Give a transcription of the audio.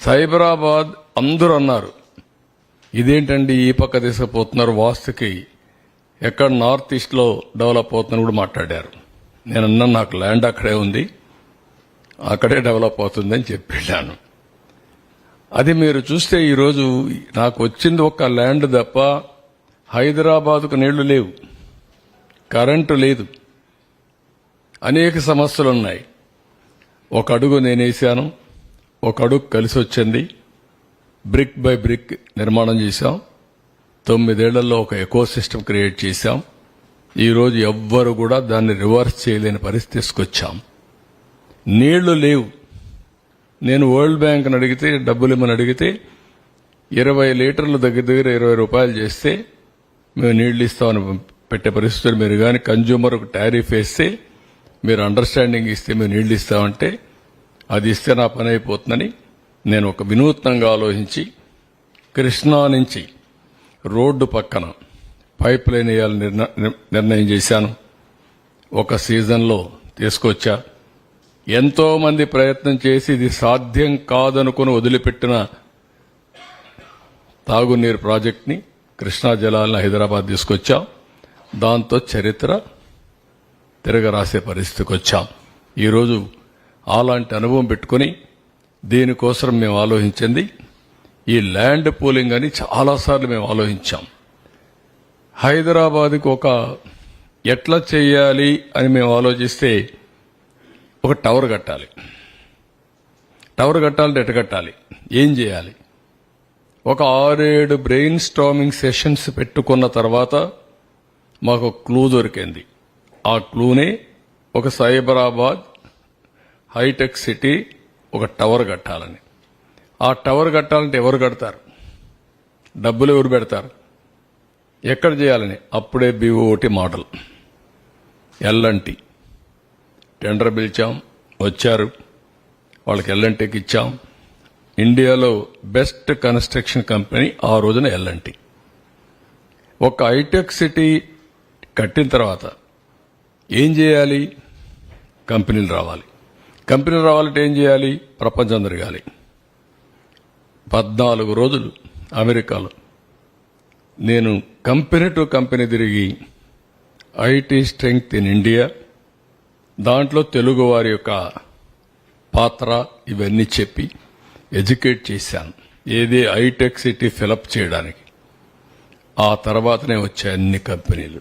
సైబరాబాద్ అందరూ అన్నారు ఇదేంటండి ఈ పక్క తీసుకుపోతున్నారు వాస్తుకి? ఎక్కడ నార్త్ ఈస్ట్లో డెవలప్ అవుతుందని కూడా మాట్లాడారు. నేను అన్నా నాకు ల్యాండ్ అక్కడే ఉంది అక్కడే డెవలప్ అవుతుందని చెప్పి వెళ్ళాను. అది మీరు చూస్తే ఈరోజు నాకు వచ్చింది ఒక ల్యాండ్ తప్ప హైదరాబాద్కు నీళ్ళు లేవు కరెంటు లేదు అనేక సమస్యలు ఉన్నాయి. ఒక అడుగు నేనేసాను ఒక అడుగు కలిసి వచ్చింది బ్రిక్ బై బ్రిక్ నిర్మాణం చేశాం. తొమ్మిదేళ్ళలో ఒక ఎకో సిస్టమ్ క్రియేట్ చేశాం. ఈరోజు ఎవ్వరు కూడా దాన్ని రివర్స్ చేయలేని పరిస్థితి తీసుకొచ్చాం. నీళ్ళు లేవు. నేను వరల్డ్ బ్యాంక్ని అడిగితే డబ్బులు ఇమ్మని అడిగితే ఇరవై లీటర్లు దగ్గర దగ్గర ఇరవై రూపాయలు చేస్తే మేము నీళ్ళు ఇస్తామని పెట్టే పరిస్థితులు మీరు కానీ కన్జ్యూమర్ టారిఫ్ వేస్తే మీరు అండర్స్టాండింగ్ ఇస్తే మేము నీళ్ళు ఇస్తామంటే అది ఇస్తే నా పని అయిపోతుందని నేను ఒక వినూత్నంగా ఆలోచించి కృష్ణా నుంచి రోడ్డు పక్కన పైప్ లైన్ వేయాలని నిర్ణయం చేశాను. ఒక సీజన్లో తీసుకొచ్చా. ఎంతోమంది ప్రయత్నం చేసి ఇది సాధ్యం కాదనుకుని వదిలిపెట్టిన తాగునీరు ప్రాజెక్ట్ని కృష్ణా జలాలను హైదరాబాద్ తీసుకొచ్చాం. దాంతో చరిత్ర తిరగరాసే పరిస్థితికి వచ్చాం. ఈరోజు అలాంటి అనుభవం పెట్టుకుని దీనికోసం మేము ఆలోచించింది. ఈ ల్యాండ్ పూలింగ్ అని చాలాసార్లు మేము ఆలోచించాం. హైదరాబాద్కి ఒక ఎట్లా చేయాలి అని మేము ఆలోచిస్తే ఒక టవర్ కట్టాలి. టవర్ కట్టాలంటే ఎట్ట కట్టాలి? ఏం చేయాలి? ఒక ఆరేడు బ్రెయిన్ స్టామింగ్ సెషన్స్ పెట్టుకున్న తర్వాత మాకు క్లూ దొరికింది. ఆ క్లూనే ఒక సైబరాబాద్ హైటెక్ సిటీ ఒక టవర్ కట్టాలని. ఆ టవర్ కట్టాలంటే ఎవరు కడతారు? డబ్బులు ఎవరు పెడతారు? ఎక్కడ చేయాలని? అప్పుడే బీఓటి మోడల్. ఎల్ఎన్టీ. టెండర్ పిలిచాం వచ్చారు. వాళ్ళకి ఎల్ఎన్టీకి ఇచ్చాం. ఇండియాలో బెస్ట్ కన్స్ట్రక్షన్ కంపెనీ ఆ రోజున ఎల్ఎన్టీ. ఒక హైటెక్ సిటీ కట్టిన తర్వాత ఏం చేయాలి? కంపెనీలు రావాలి. కంపెనీ రావాలంటే ఏం చేయాలి? ప్రపంచం తిరగాలి. పద్నాలుగు రోజులు అమెరికాలో. నేను కంపెనీ టు కంపెనీ తిరిగి ఐటీ స్ట్రెంగ్త్ ఇన్ ఇండియా దాంట్లో తెలుగు వారి యొక్క పాత్ర ఇవన్నీ చెప్పి ఎడ్యుకేట్ చేశాను. ఏది హైటెక్ సిటీ ఫిలప్ చేయడానికి. ఆ తర్వాతనే వచ్చాయి అన్ని కంపెనీలు.